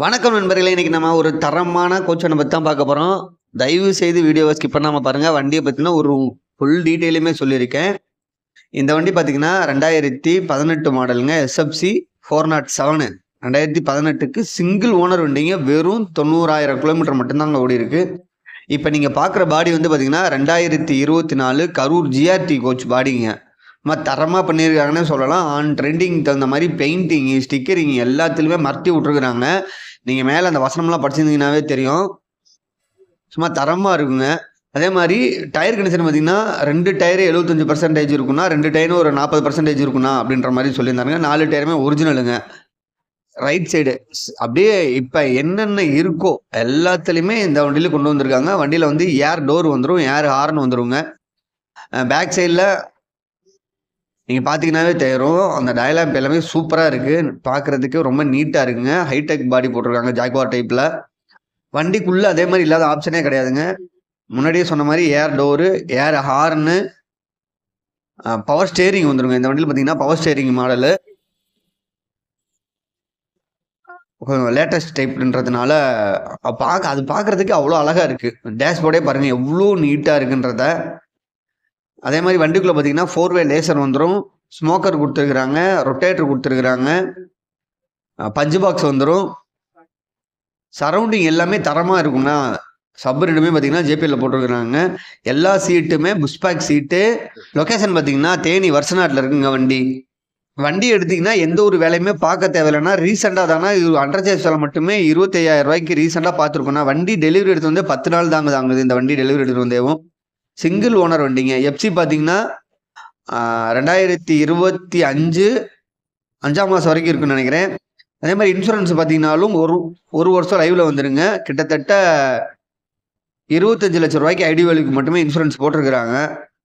வணக்கம் நண்பர்களே இன்றைக்கி நம்ம ஒரு தரமான கோச்சனை பற்றி தான் பார்க்க போகிறோம் தயவு செய்து வீடியோவை ஸ்கிப் பண்ணாமல் பாருங்கள் வண்டியை பற்றின ஒரு ஃபுல் டீட்டெயிலுமே சொல்லியிருக்கேன். இந்த வண்டி பார்த்தீங்கன்னா ரெண்டாயிரத்தி பதினெட்டு மாடலுங்க எஸ்எஃப்சி ஃபோர் நாட் செவனு ரெண்டாயிரத்தி பதினெட்டுக்கு சிங்கிள் ஓனர் வண்டிங்க வெறும் தொண்ணூறாயிரம் கிலோமீட்டர் மட்டும்தாங்க ஓடி இருக்கு இப்போ நீங்கள் பார்க்குற பாடி வந்து பார்த்தீங்கன்னா ரெண்டாயிரத்தி இருபத்தி நாலு கரூர் ஜிஆர்டி கோச் பாடிங்க தரமாக பண்ணியிருக்காங்கன்னு சொல்லலாம். ஆன் ட்ரெண்டிங் தகுந்த மாதிரி பெயிண்டிங்கு ஸ்டிக்கரிங் எல்லாத்துலேயுமே மறைச்சி விட்ருக்குறாங்க நீங்கள் மேலே அந்த வசனம்லாம் படிச்சிருந்தீங்கன்னாவே தெரியும். சும்மா தரமாக இருக்குங்க. அதே மாதிரி டயர் கண்டிஷன் பார்த்தீங்கன்னா ரெண்டு டயரு எழுபத்தஞ்சு பர்சன்டேஜ் இருக்குன்னா ரெண்டு டயரும் ஒரு நாற்பது பர்சன்டேஜ் இருக்குண்ணா அப்படின்ற மாதிரி சொல்லியிருந்தாங்க. நாலு டயருமே ஒரிஜினலுங்க ரைட் சைடு அப்படியே இப்போ என்னென்ன இருக்கோ எல்லாத்துலேயுமே இந்த வண்டியில் கொண்டு வந்திருக்காங்க. வண்டியில் வந்து ஏர் டோர் வந்துடும் ஏர் ஹார்ன் வந்துருங்க. பேக் சைடில் நீங்கள் பார்த்தீங்கன்னாவே தெரியும் அந்த டயலாம்ப் எல்லாமே சூப்பராக இருக்குது பார்க்குறதுக்கு ரொம்ப நீட்டாக இருக்குங்க. ஹைடெக் பாடி போட்டிருக்காங்க ஜாக்வார் டைப்பில் வண்டிக்குள்ளே அதே மாதிரி இல்லாத ஆப்ஷனே கிடையாதுங்க. முன்னாடியே சொன்ன மாதிரி air door air horn power steering வந்துருங்க. இந்த வண்டியில் பார்த்தீங்கன்னா பவர் ஸ்டேரிங் மாடலு லேட்டஸ்ட் டைப்ன்றதுனால பார்க்க அது பார்க்குறதுக்கு அவ்வளோ அழகாக இருக்குது டேஷ்போர்டே பாருங்கள் எவ்வளோ நீட்டாக இருக்குன்றத. அதே மாதிரி வண்டிக்குள்ளே பார்த்தீங்கன்னா ஃபோர் வே லேசர் வந்துடும் ஸ்மோக்கர் கொடுத்துருக்குறாங்க ரொட்டேட்டர் கொடுத்துருக்குறாங்க. பஞ்சு பாக்ஸ் வந்துடும் சரௌண்டிங் எல்லாமே தரமாக இருக்கும்னா சப் ரெண்டுமே பார்த்தீங்கன்னா ஜேபிஎல்ல போட்டிருக்கிறாங்க. எல்லா சீட்டுமே புஷ்பேக் சீட்டு லொக்கேஷன் பார்த்தீங்கன்னா தேனி வருஷநாட்டில் இருக்குங்க வண்டி. வண்டி எடுத்தீங்கன்னா எந்த ஒரு வேலையுமே பார்க்க தேவையில்லைன்னா ரீசெண்டாக தானே இது அண்டர் வேலை மட்டுமே இருபத்தையாயிரம் ரூபாய்க்கு ரீசெண்டாக பார்த்துருக்கோம்னா வண்டி டெலிவரி எடுத்து வந்து பத்து நாள் தாங்க தாங்குது. இந்த வண்டி டெலிவரி எடுத்து வந்தேவும். சிங்கிள் ஓனர் வண்டிங்க. எஃப்சி பார்த்தீங்கன்னா ரெண்டாயிரத்தி இருபத்தி அஞ்சு அஞ்சாம் மாதம் வரைக்கும் இருக்குன்னு நினைக்கிறேன். அதே மாதிரி இன்சூரன்ஸ் பார்த்தீங்கன்னாலும் ஒரு ஒரு வருஷம் லைவில் வந்துருங்க. கிட்டத்தட்ட இருபத்தஞ்சு லட்ச ரூபாய்க்கு ஐடி வேலுக்கு மட்டுமே இன்சூரன்ஸ் போட்டிருக்கிறாங்க.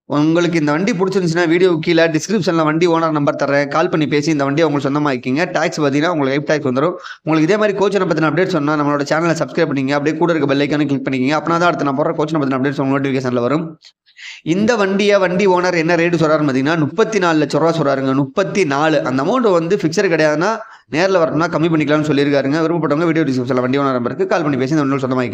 உங்களுக்கு இந்த வண்டி பிடிச்சிருந்துச்சுன்னா வீடியோ கீழே டிஸ்கிரிப்ஷனில் வண்டி ஓனர் நம்பர் தரேன் கால் பண்ணி பேசி இந்த வண்டியை உங்களுக்கு சொந்தமாக்கிங்க டேக்ஸ் பார்த்தீங்கன்னா உங்களுக்கு லைஃப் டேக்ஸ் வந்துடும் உங்களுக்கு இதே மாதிரி கோச்சனை பற்றின அப்டேட் சொன்னால் நம்மளோட சேனலை சப்ஸ்கிரைப் பண்ணிங்க அப்படியே கூட இருக்க பெல்லைக்கானு கிளிக் பண்ணிக்கிங்க. அப்படின்னா தான் அடுத்து நான் போகிற கோச்சனை பற்றின அப்டேட்ஸ் உங்கள் நோட்டிஃபிகேஷனில் வரும். இந்த வண்டியை வண்டி ஓனர் என்ன ரேட்டு சொல்கிறாருன்னு பார்த்தீங்கன்னா முப்பத்தி நாலு லட்ச ரூபா சொல்கிறாருங்க முப்பத்தி நாலு அந்த அமௌண்ட் வந்து ஃபிக்ஸர் கிடையாதுன்னா நேரில் வரணும்னா கம்மி பண்ணிக்கலாம்னு சொல்லியிருக்காருங்க. விருப்பப்பட்டவங்க வீடியோ டிஸ்கிரிப்ஷனில் வண்டி ஓனர் நம்பருக்கு கால் பண்ணி பேசி இந்த வண்டியில் சொந்தமாக்கிங்க